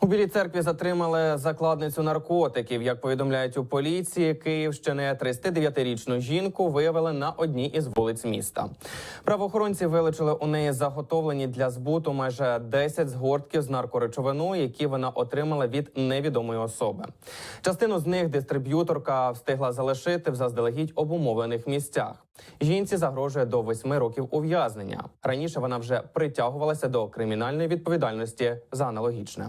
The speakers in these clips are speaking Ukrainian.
У Білій церкві затримали закладницю наркотиків. Як повідомляють у поліції Київщини, 39-річну жінку виявили на одній із вулиць міста. Правоохоронці вилучили у неї заготовлені для збуту майже 10 згортків з наркоречовиною, які вона отримала від невідомої особи. Частину з них дистриб'юторка встигла залишити в заздалегідь обумовлених місцях. Жінці загрожує до 8 років ув'язнення. Раніше вона вже притягувалася до кримінальної відповідальності за аналогічне.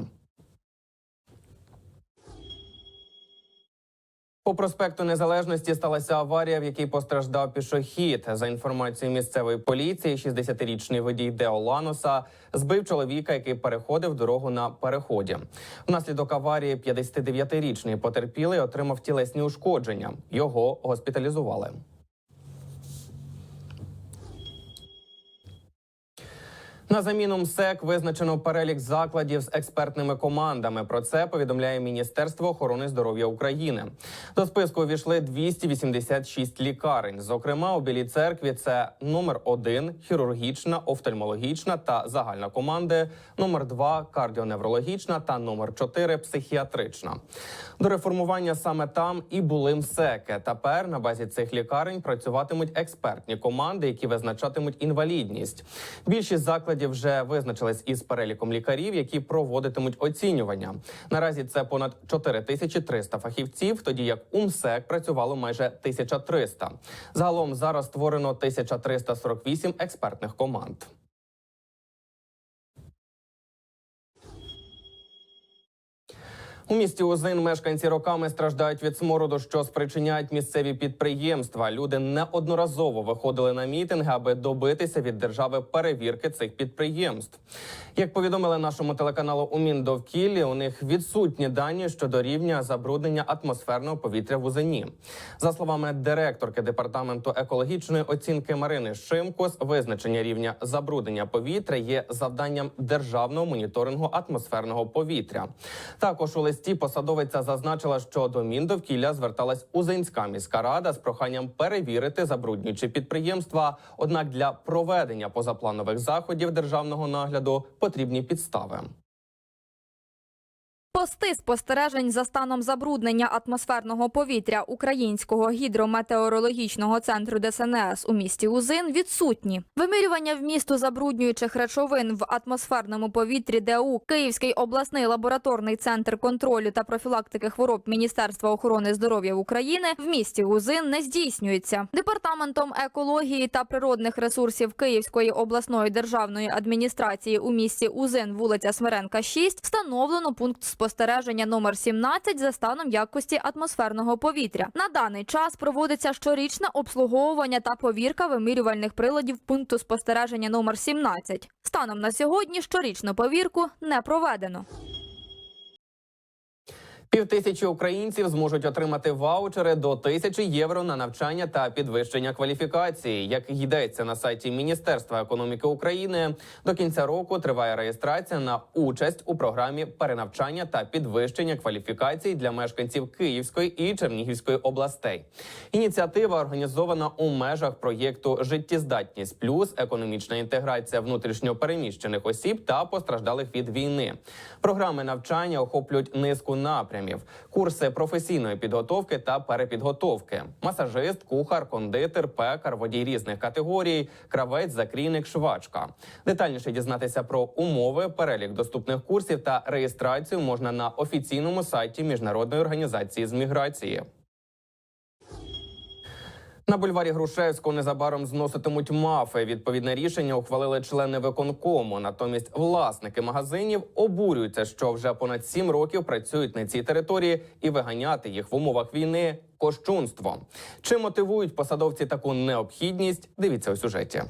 По проспекту Незалежності сталася аварія, в якій постраждав пішохід. За інформацією місцевої поліції, 60-річний водій Део Ланоса збив чоловіка, який переходив дорогу на переході. Внаслідок аварії 59-річний потерпілий отримав тілесні ушкодження. Його госпіталізували. На заміну МСЕК визначено перелік закладів з експертними командами. Про це повідомляє Міністерство охорони здоров'я України. До списку увійшли 286 лікарень. Зокрема, у Білій церкві це номер 1 хірургічна, офтальмологічна та загальна команди, номер 2 кардіоневрологічна та номер 4 психіатрична. До реформування саме там і були МСЕКи. Тепер на базі цих лікарень працюватимуть експертні команди, які визначатимуть інвалідність. Більшість закладів вже визначились із переліком лікарів, які проводитимуть оцінювання. Наразі це понад 4300 фахівців, тоді як УМСЕК працювало майже 1300. Загалом зараз створено 1348 експертних команд. У місті Узин мешканці роками страждають від смороду, що спричиняють місцеві підприємства. Люди неодноразово виходили на мітинги, аби добитися від держави перевірки цих підприємств. Як повідомили нашому телеканалу у Міндовкіллі, у них відсутні дані щодо рівня забруднення атмосферного повітря в Узині. За словами директорки департаменту екологічної оцінки Марини Шимкос, визначення рівня забруднення повітря є завданням державного моніторингу атмосферного повітря. Також у листі посадовиця зазначила, що до Міндовкілля зверталась Узинська міська рада з проханням перевірити забруднюючі підприємства. Однак для проведення позапланових заходів державного нагляду потрібні підстави. Пости спостережень за станом забруднення атмосферного повітря Українського гідрометеорологічного центру ДСНС у місті Узин відсутні. Вимірювання вмісту забруднюючих речовин в атмосферному повітрі ДУ Київський обласний лабораторний центр контролю та профілактики хвороб Міністерства охорони здоров'я України в місті Узин не здійснюється. Департаментом екології та природних ресурсів Київської обласної державної адміністрації у місті Узин, вулиця Смиренка, 6, встановлено пункт спостереження номер 17 за станом якості атмосферного повітря. На даний час проводиться щорічне обслуговування та повірка вимірювальних приладів пункту спостереження номер 17. Станом на сьогодні щорічну повірку не проведено. Півтисячі українців зможуть отримати ваучери до тисячі євро на навчання та підвищення кваліфікації. Як йдеться на сайті Міністерства економіки України, до кінця року триває реєстрація на участь у програмі перенавчання та підвищення кваліфікацій для мешканців Київської і Чернігівської областей. Ініціатива організована у межах проєкту Життєздатність плюс економічна інтеграція внутрішньопереміщених осіб та постраждалих від війни. Програми навчання охоплюють низку напрямів: курси професійної підготовки та перепідготовки, масажист, кухар, кондитер, пекар, водій різних категорій, кравець, закрійник, швачка. Детальніше дізнатися про умови, перелік доступних курсів та реєстрацію можна на офіційному сайті міжнародної організації з міграції. На бульварі Грушевського незабаром зноситимуть мафи. Відповідне рішення ухвалили члени виконкому. Натомість власники магазинів обурюються, що вже понад сім років працюють на цій території і виганяти їх в умовах війни кощунство. Чи мотивують посадовці таку необхідність? Дивіться у сюжеті.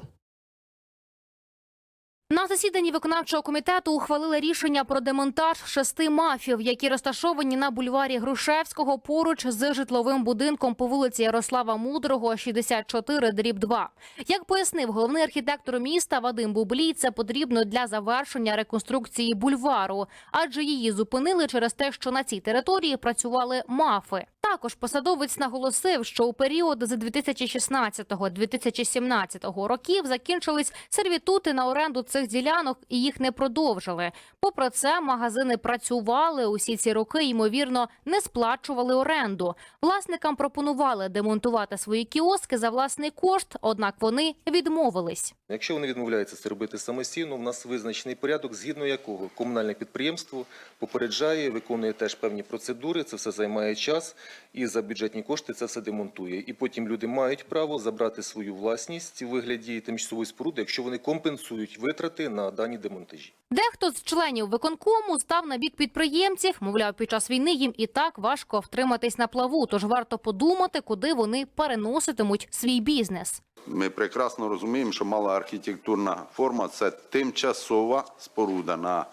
На засіданні виконавчого комітету ухвалили рішення про демонтаж шести мафів, які розташовані на бульварі Грушевського поруч з житловим будинком по вулиці Ярослава Мудрого, 64, дріб 2. Як пояснив головний архітектор міста Вадим Бублій, це потрібно для завершення реконструкції бульвару, адже її зупинили через те, що на цій території працювали мафи. Також посадовець наголосив, що у період з 2016-2017 років закінчились сервітути на оренду цих ділянок і їх не продовжили. Попри це, магазини працювали усі ці роки, ймовірно, не сплачували оренду. Власникам пропонували демонтувати свої кіоски за власний кошт, однак вони відмовились. Якщо вони відмовляються це робити самостійно, в нас визначений порядок, згідно якого комунальне підприємство попереджає, виконує теж певні процедури. Це все займає час, і за бюджетні кошти це все демонтує. І потім люди мають право забрати свою власність у вигляді тимчасової споруди, якщо вони компенсують витрати на дані демонтажі. Дехто з членів виконкому став на бік підприємців. Мовляв, під час війни їм і так важко втриматись на плаву. Тож варто подумати, куди вони переноситимуть свій бізнес. Ми прекрасно розуміємо, що мала архітектурна форма це тимчасова споруда на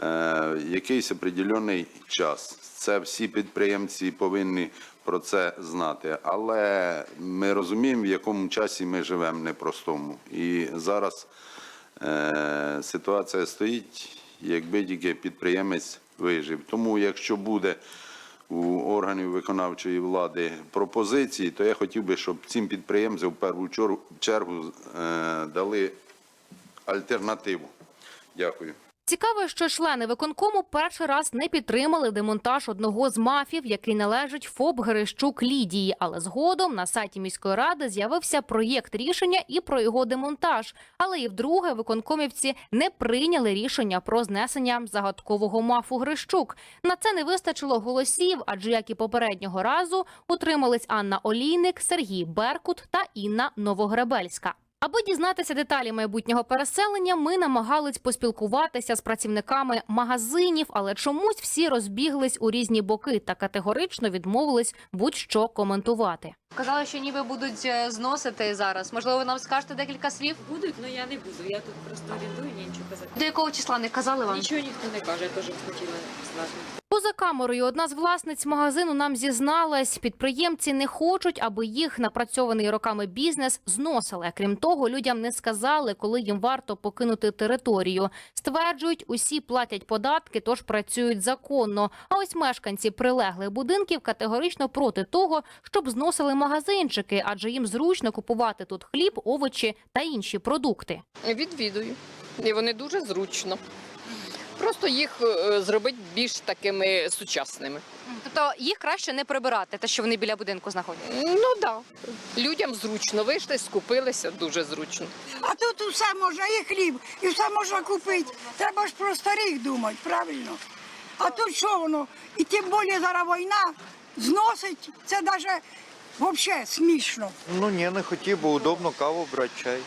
е, якийсь определений час. Це всі підприємці повинні про це знати. Але ми розуміємо, в якому часі ми живемо непростому. І зараз ситуація стоїть, якби тільки підприємець вижив. Тому, якщо буде у органів виконавчої влади пропозиції, то я хотів би, щоб цим підприємцям в першу чергу чергу е, дали альтернативу. Дякую. Цікаво, що члени виконкому перший раз не підтримали демонтаж одного з мафів, який належить ФОП Герещук Лідії. Але згодом на сайті міської ради з'явився проєкт рішення і про його демонтаж. Але і вдруге виконкомівці не прийняли рішення про знесення загадкового мафу Грищук. На це не вистачило голосів, адже як і попереднього разу утримались Анна Олійник, Сергій Беркут та Інна Новогребельська. Аби дізнатися деталі майбутнього переселення, ми намагались поспілкуватися з працівниками магазинів, але чомусь всі розбіглись у різні боки та категорично відмовились будь-що коментувати. Казали, що ніби будуть е, зносити зараз. Можливо, ви нам скажете декілька слів. Будуть, але я не буду. Я тут просто орендую, ні, нічого казати. До якого числа не казали вам? Нічого ніхто не каже, я теж хотіла знати. Поза камерою одна з власниць магазину нам зізналась, підприємці не хочуть, аби їх напрацьований роками бізнес зносили. Крім того, людям не сказали, коли їм варто покинути територію. Стверджують, усі платять податки, тож працюють законно. А ось мешканці прилеглих будинків категорично проти того, щоб зносили магазинчики, адже їм зручно купувати тут хліб, овочі та інші продукти. Відвідую. І вони дуже зручно. Просто їх е, зробити більш такими сучасними. Тобто їх краще не прибирати, те, що вони біля будинку знаходяться. Ну так. Да. Людям зручно. Вийшли, скупилися, дуже зручно. А тут усе можна, і хліб, і все можна купити. Треба ж про старих думати, правильно? А тут що воно? І тим більше зараз війна зносить, це навіть взагалі смішно. Ну ні, не хотів, бо удобно каву брати, чай.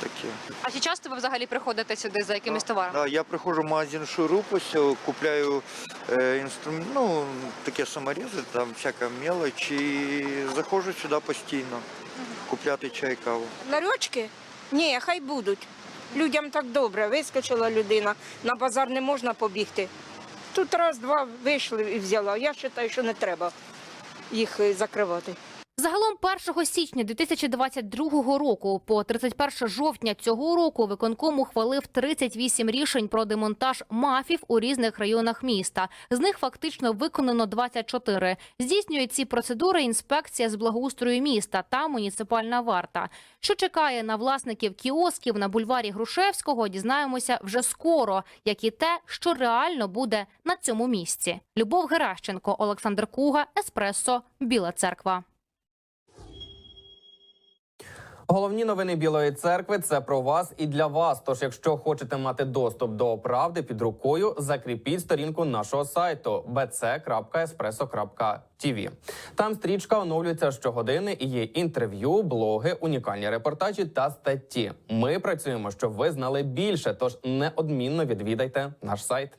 Таке. А чи часто ви взагалі приходите сюди за якимись товарами? Да, я приходжу в магазин Шурупус, купляю е, інструмент, ну, таке саморізи, там всяка мелоч, і заходжу сюди постійно купляти чай, каву. Ларьочки? Ні, хай будуть. Людям так добре. Вискочила людина, на базар не можна побігти. Тут раз-два вийшли і взяла. Я вважаю, що не треба їх е, закривати. Загалом 1 січня 2022 року по 31 жовтня цього року виконком ухвалив 38 рішень про демонтаж мафів у різних районах міста. З них фактично виконано 24. Здійснює ці процедури інспекція з благоустрою міста та муніципальна варта. Що чекає на власників кіосків на бульварі Грушевського, дізнаємося вже скоро, як і те, що реально буде на цьому місці. Любов Геращенко, Олександр Куга, Еспресо, Біла Церква. Головні новини Білої церкви це про вас і для вас. Тож, якщо хочете мати доступ до правди під рукою, закріпіть сторінку нашого сайту bc.espresso.tv. Там стрічка оновлюється щогодини і є інтерв'ю, блоги, унікальні репортажі та статті. Ми працюємо, щоб ви знали більше. Тож неодмінно відвідайте наш сайт.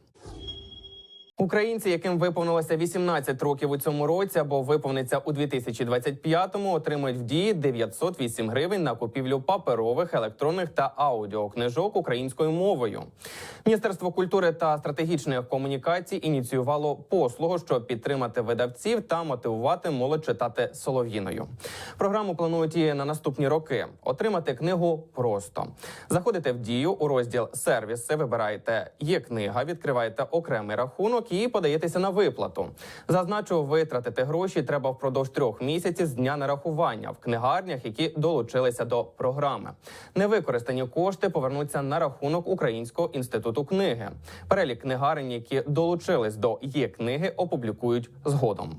Українці, яким виповнилося 18 років у цьому році або виповниться у 2025-му, отримують в дії 908 гривень на купівлю паперових, електронних та аудіокнижок українською мовою. Міністерство культури та стратегічних комунікацій ініціювало послугу, щоб підтримати видавців та мотивувати молодь читати солов'їною. Програму планують і на наступні роки. Отримати книгу просто заходите в дію у розділ сервіси. Вибираєте є книга, відкриваєте окремий рахунок рахунок і подаєтеся на виплату. Зазначу, витратити гроші треба впродовж трьох місяців з дня нарахування в книгарнях, які долучилися до програми. Невикористані кошти повернуться на рахунок Українського інституту книги. Перелік книгарень, які долучились до є книги, опублікують згодом.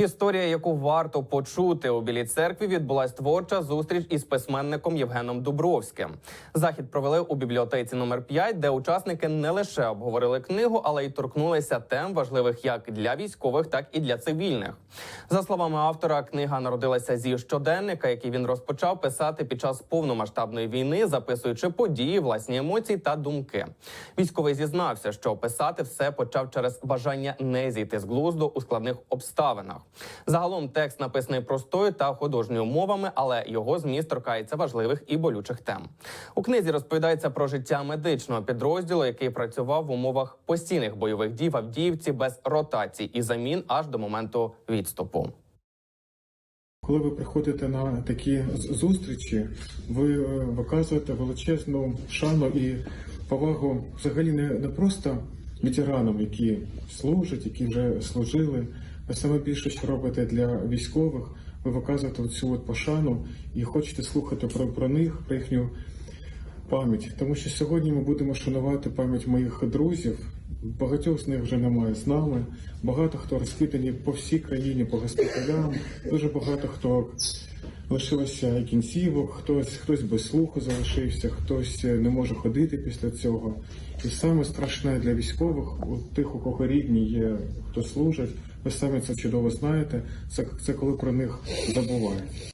Історія, яку варто почути у білій церкві, відбулась творча зустріч із письменником Євгеном Дубровським. Захід провели у бібліотеці номер 5 де учасники не лише обговорили книгу, але й торкнулися тем важливих як для військових, так і для цивільних. За словами автора, книга народилася зі щоденника, який він розпочав писати під час повномасштабної війни, записуючи події, власні емоції та думки. Військовий зізнався, що писати все почав через бажання не зійти з глузду у складних обставинах. Загалом текст написаний простою та художньою мовами, але його зміст торкається важливих і болючих тем. У книзі розповідається про життя медичного підрозділу, який працював в умовах постійних бойових дій в Авдіївці без ротацій і замін аж до моменту відступу. Коли ви приходите на такі зустрічі, ви е, виказуєте величезну шану і повагу взагалі не, не просто ветеранам, які служать, які вже служили. Саме більше, що робите для військових, ви виказуєте цю от пошану і хочете слухати про, про них, про їхню пам'ять. Тому що сьогодні ми будемо шанувати пам'ять моїх друзів. Багатьох з них вже немає з нами. Багато хто розкидані по всій країні, по госпіталям. Дуже багато хто лишилося кінцівок, хтось хтось без слуху залишився, хтось е, не може ходити після цього. І саме страшне для військових, у тих, у кого рідні є, хто служить, ви самі це чудово знаєте. Це, це коли про них забувають.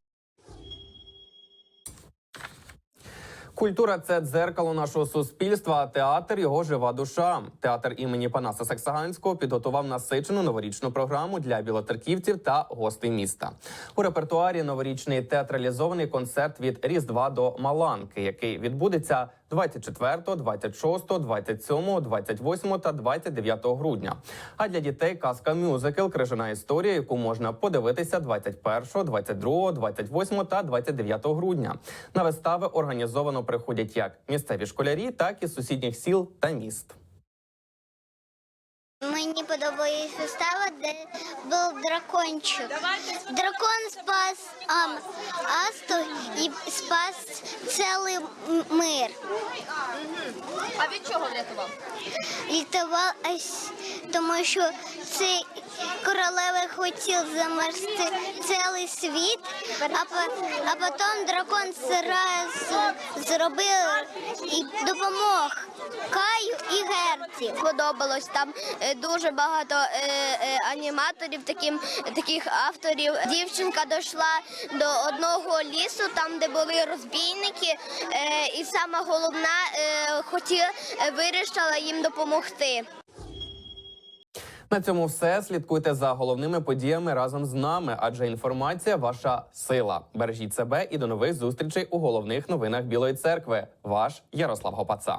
Культура це дзеркало нашого суспільства. А театр його жива душа. Театр імені Панаса Саксаганського підготував насичену новорічну програму для білотерківців та гостей міста. У репертуарі новорічний театралізований концерт від Різдва до Маланки, який відбудеться 24, 26, 27, 28 та 29 грудня. А для дітей казка мюзикл Крижана історія, яку можна подивитися 21, 22, 28 та 29 грудня. На вистави організовано приходять як місцеві школярі, так і сусідніх сіл та міст. Подобається вистава, де був дракончик. Дракон спас ам, Асту і спас цілий мир. А від чого врятував? Літував тому, що цей королева хотів замерзти цілий світ, а, а потім дракон зразу зробив і допомог Каю і Герці. Подобалось там е, дуже багато е, е, аніматорів, таким, таких авторів. Дівчинка дійшла до одного лісу, там де були розбійники, і саме головна хотіла вирішила їм допомогти. На цьому все. Слідкуйте за головними подіями разом з нами, адже інформація ваша сила. Бережіть себе і до нових зустрічей у головних новинах Білої церкви. Ваш Ярослав Гопаца.